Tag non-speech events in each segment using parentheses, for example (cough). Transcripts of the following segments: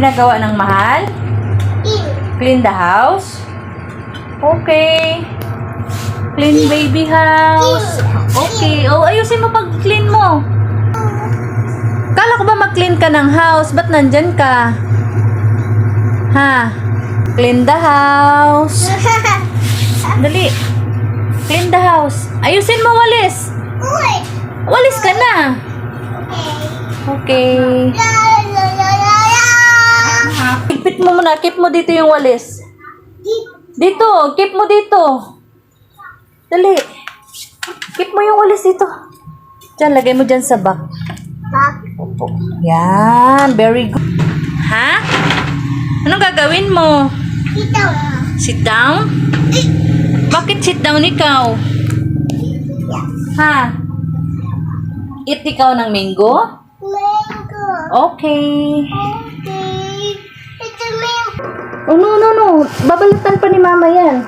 Ginagawa ng mahal? Clean the house? Okay. Clean baby house? Okay. Oh, ayusin mo pag clean mo. Kala ko ba mag-clean ka ng house? Ba't nandyan ka? Ha? Clean the house. (laughs) Dali. Clean the house. Ayusin mo, walis. Walis ka na. Okay. Ipit mo. Keep mo dito yung walis. Dito. Keep mo dito. Dali. Keep mo yung walis dito. Diyan, lagay mo dyan sa back. Opo. Yan. Very good. Ha? Anong gagawin mo? Sit down? Bakit sit down ikaw? Ha? Eat ikaw ng mango? Okay. Oh, no, no, no. Babalatan pa ni mama yan.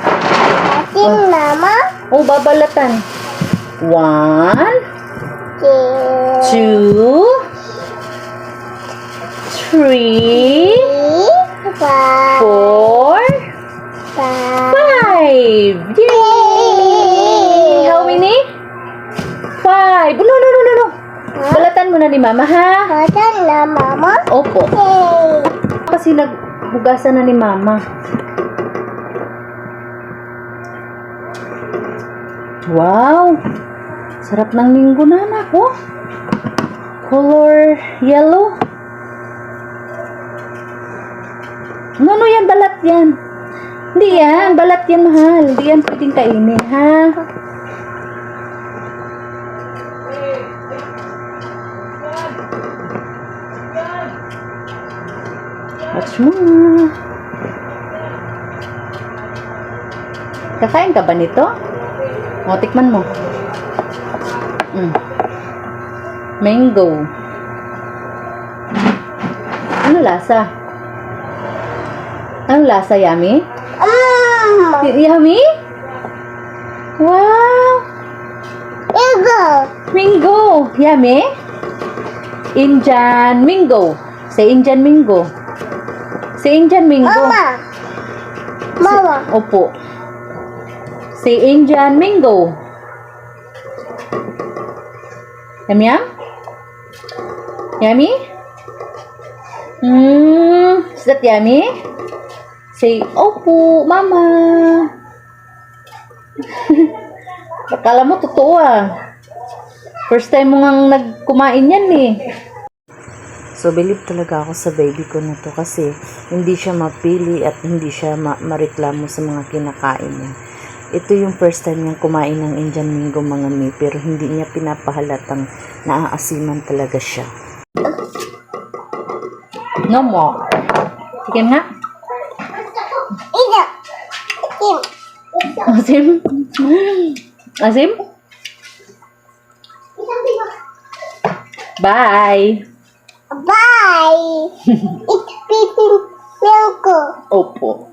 Oh, babalatan. One, two, three, four, five. Yay! How many? Five. No, no, no, no, no. Balatan mo na ni mama, ha? Opo. Kasi nagbugasan na ni mama. Wow! Sarap ng linggo na anak, oh. Color yellow. No, no, yan, balat yan. Hindi yan, balat yan, mahal. Hindi yan pwedeng kainin, ha? Watch mo na. Kakain ka ba nito? O, tikman mo. Mm. Mango. Ano lasa? Anong lasa, Yummy? Y- yummy? Wow! Mango! Yummy? Indian Mingo. Say Indian Mingo. Say Indian Mingo. Mama. Opo. Say Indian Mingo. Yum yum? Yummy? Mmm, is that yummy? Say, Opo, Mama. (laughs) Akala mo totoo ah. First time mo ngang nagkumain yan eh. So, believe talaga ako sa baby ko na to kasi hindi siya mapili at hindi siya ma- mareklamo sa mga kinakain niya. Ito yung first time niyang kumain ng Indian Mingo mga mi, pero hindi niya pinapahalatang naaasiman talaga siya. No more. Sige nga. Asim? Asim? Bye! Bye. It's beating milk. Opo.